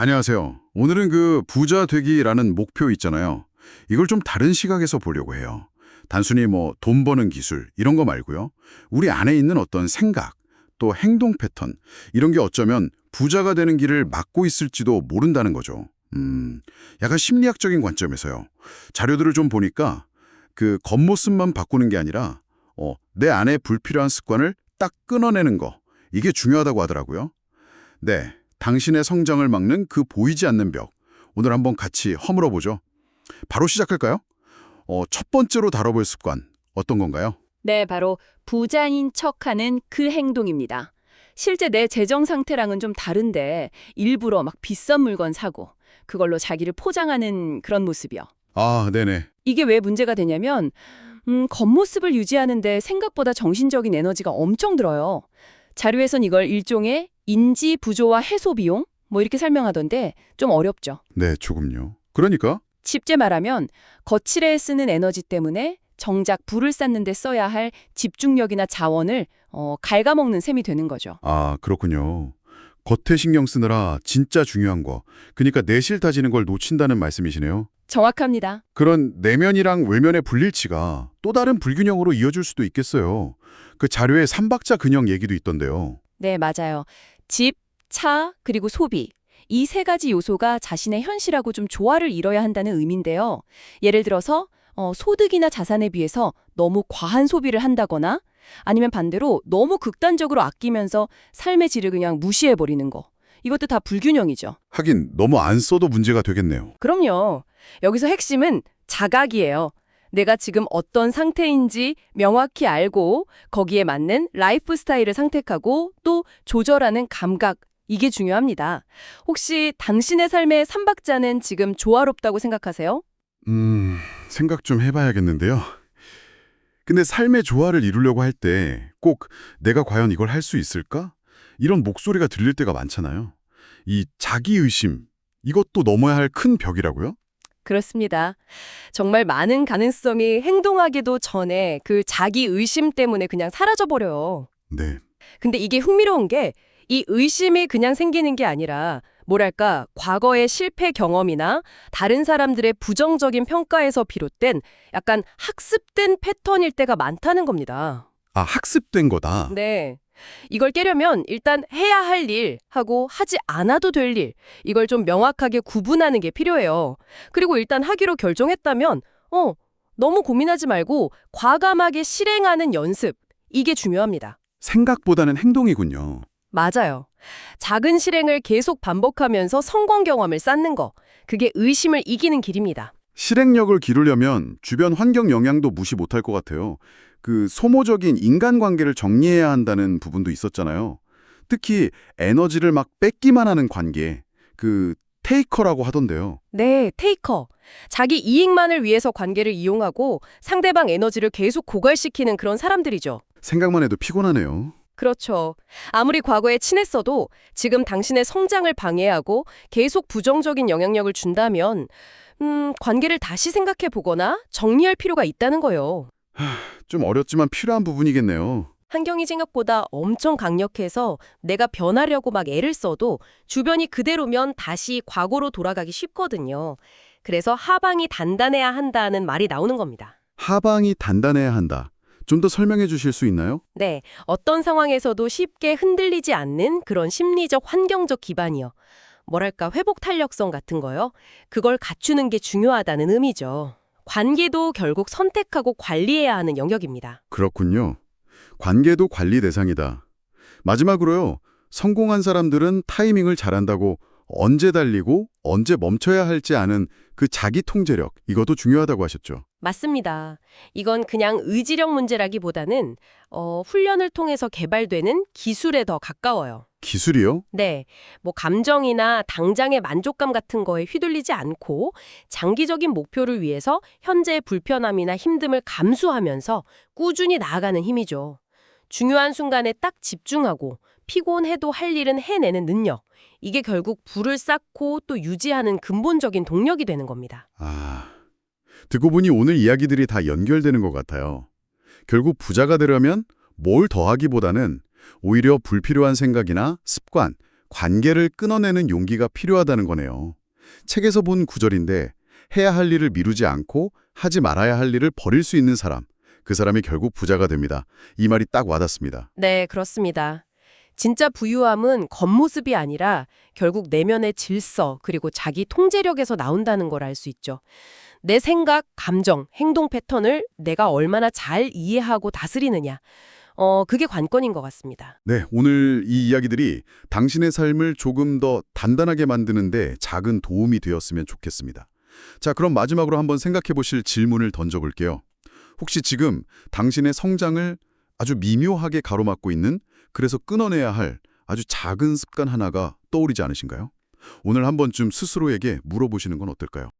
안녕하세요. 오늘은 그 부자 되기라는 목표 있잖아요. 이걸 좀 다른 시각에서 보려고 해요. 단순히 뭐 돈 버는 기술 이런 거 말고요. 우리 안에 있는 어떤 생각, 또 행동 패턴 이런 게 어쩌면 부자가 되는 길을 막고 있을지도 모른다는 거죠. 음, 약간 심리학적인 관점에서요. 자료들을 좀 보니까 그 겉모습만 바꾸는 게 아니라 어, 내 안에 불필요한 습관을 딱 끊어내는 거 이게 중요하다고 하더라고요. 네, 당신의 성장을 막는 그 보이지 않는 벽. 오늘 한번 같이 허물어 보죠. 바로 시작할까요? 어, 첫 번째로 다뤄볼 습관 어떤 건가요? 네, 바로 부자인 척하는 그 행동입니다. 실제 내 재정 상태랑은 좀 다른데 일부러 막 비싼 물건 사고 그걸로 자기를 포장하는 그런 모습이요. 아, 네네. 이게 왜 문제가 되냐면 음, 겉모습을 유지하는데 생각보다 정신적인 에너지가 엄청 들어요. 자료에선 이걸 일종의 인지 부조화 해소 비용 뭐 이렇게 설명하던데 좀 어렵죠. 네, 조금요. 그러니까 쉽게 말하면 거칠에 쓰는 에너지 때문에 정작 불을 쌓는 데 써야 할 집중력이나 자원을 어, 갉아먹는 셈이 되는 거죠. 아, 그렇군요. 겉에 신경 쓰느라 진짜 중요한 거. 그러니까 내실 다지는 걸 놓친다는 말씀이시네요. 정확합니다. 그런 내면이랑 외면의 불일치가 또 다른 불균형으로 이어질 수도 있겠어요. 그 자료에 삼박자 근형 얘기도 있던데요. 네, 맞아요. 집, 차, 그리고 소비. 이 세 가지 요소가 자신의 현실하고 좀 조화를 이뤄야 한다는 의미인데요. 예를 들어서 어, 소득이나 자산에 비해서 너무 과한 소비를 한다거나 아니면 반대로 너무 극단적으로 아끼면서 삶의 질을 그냥 무시해버리는 거. 이것도 다 불균형이죠. 하긴 너무 안 써도 문제가 되겠네요. 그럼요. 여기서 핵심은 자각이에요. 내가 지금 어떤 상태인지 명확히 알고 거기에 맞는 라이프 스타일을 선택하고 또 조절하는 감각. 이게 중요합니다. 혹시 당신의 삶의 삼박자는 지금 조화롭다고 생각하세요? 음, 생각 좀 해봐야겠는데요. 근데 삶의 조화를 이루려고 할 때 꼭 내가 과연 이걸 할 수 있을까? 이런 목소리가 들릴 때가 많잖아요. 이 자기의심, 이것도 넘어야 할 큰 벽이라고요? 그렇습니다. 정말 많은 가능성이 행동하기도 전에 그 자기 의심 때문에 그냥 사라져 버려요. 네. 근데 이게 흥미로운 게 이 의심이 그냥 생기는 게 아니라 뭐랄까 과거의 실패 경험이나 다른 사람들의 부정적인 평가에서 비롯된 약간 학습된 패턴일 때가 많다는 겁니다. 아, 학습된 거다. 네. 이걸 깨려면 일단 해야 할 일 하고 하지 않아도 될 일, 이걸 좀 명확하게 구분하는 게 필요해요. 그리고 일단 하기로 결정했다면, 어, 너무 고민하지 말고 과감하게 실행하는 연습, 이게 중요합니다. 생각보다는 행동이군요. 맞아요. 작은 실행을 계속 반복하면서 성공 경험을 쌓는 거. 그게 의심을 이기는 길입니다. 실행력을 기르려면 주변 환경 영향도 무시 못할 것 같아요. 그 소모적인 인간관계를 정리해야 한다는 부분도 있었잖아요. 특히 에너지를 막 뺏기만 하는 관계, 그 테이커라고 하던데요. 네, 테이커. 자기 이익만을 위해서 관계를 이용하고 상대방 에너지를 계속 고갈시키는 그런 사람들이죠. 생각만 해도 피곤하네요. 그렇죠. 아무리 과거에 친했어도 지금 당신의 성장을 방해하고 계속 부정적인 영향력을 준다면 음, 관계를 다시 생각해 보거나 정리할 필요가 있다는 거예요. 좀 어렵지만 필요한 부분이겠네요. 환경이 생각보다 엄청 강력해서 내가 변하려고 막 애를 써도 주변이 그대로면 다시 과거로 돌아가기 쉽거든요. 그래서 하방이 단단해야 한다는 말이 나오는 겁니다. 하방이 단단해야 한다. 좀 더 설명해 주실 수 있나요? 네, 어떤 상황에서도 쉽게 흔들리지 않는 그런 심리적 환경적 기반이요. 뭐랄까 회복 탄력성 같은 거요. 그걸 갖추는 게 중요하다는 의미죠. 관계도 결국 선택하고 관리해야 하는 영역입니다. 그렇군요. 관계도 관리 대상이다. 마지막으로요. 성공한 사람들은 타이밍을 잘한다고 언제 달리고 언제 멈춰야 할지 아는 그 자기 통제력, 이것도 중요하다고 하셨죠. 맞습니다. 이건 그냥 의지력 문제라기보다는 어, 훈련을 통해서 개발되는 기술에 더 가까워요. 기술이요? 네, 뭐 감정이나 당장의 만족감 같은 거에 휘둘리지 않고 장기적인 목표를 위해서 현재의 불편함이나 힘듦을 감수하면서 꾸준히 나아가는 힘이죠. 중요한 순간에 딱 집중하고 피곤해도 할 일은 해내는 능력. 이게 결국 불을 쌓고 또 유지하는 근본적인 동력이 되는 겁니다. 아, 듣고 보니 오늘 이야기들이 다 연결되는 것 같아요. 결국 부자가 되려면 뭘 더하기보다는 오히려 불필요한 생각이나 습관, 관계를 끊어내는 용기가 필요하다는 거네요. 책에서 본 구절인데 해야 할 일을 미루지 않고 하지 말아야 할 일을 버릴 수 있는 사람, 그 사람이 결국 부자가 됩니다. 이 말이 딱 와닿습니다. 네, 그렇습니다. 진짜 부유함은 겉모습이 아니라 결국 내면의 질서 그리고 자기 통제력에서 나온다는 걸 알 수 있죠. 내 생각, 감정, 행동 패턴을 내가 얼마나 잘 이해하고 다스리느냐. 어, 그게 관건인 것 같습니다. 네, 오늘 이 이야기들이 당신의 삶을 조금 더 단단하게 만드는데 작은 도움이 되었으면 좋겠습니다. 자, 그럼 마지막으로 한번 생각해 보실 질문을 던져볼게요. 혹시 지금 당신의 성장을 아주 미묘하게 가로막고 있는 그래서 끊어내야 할 아주 작은 습관 하나가 떠오르지 않으신가요? 오늘 한 번쯤 스스로에게 물어보시는 건 어떨까요?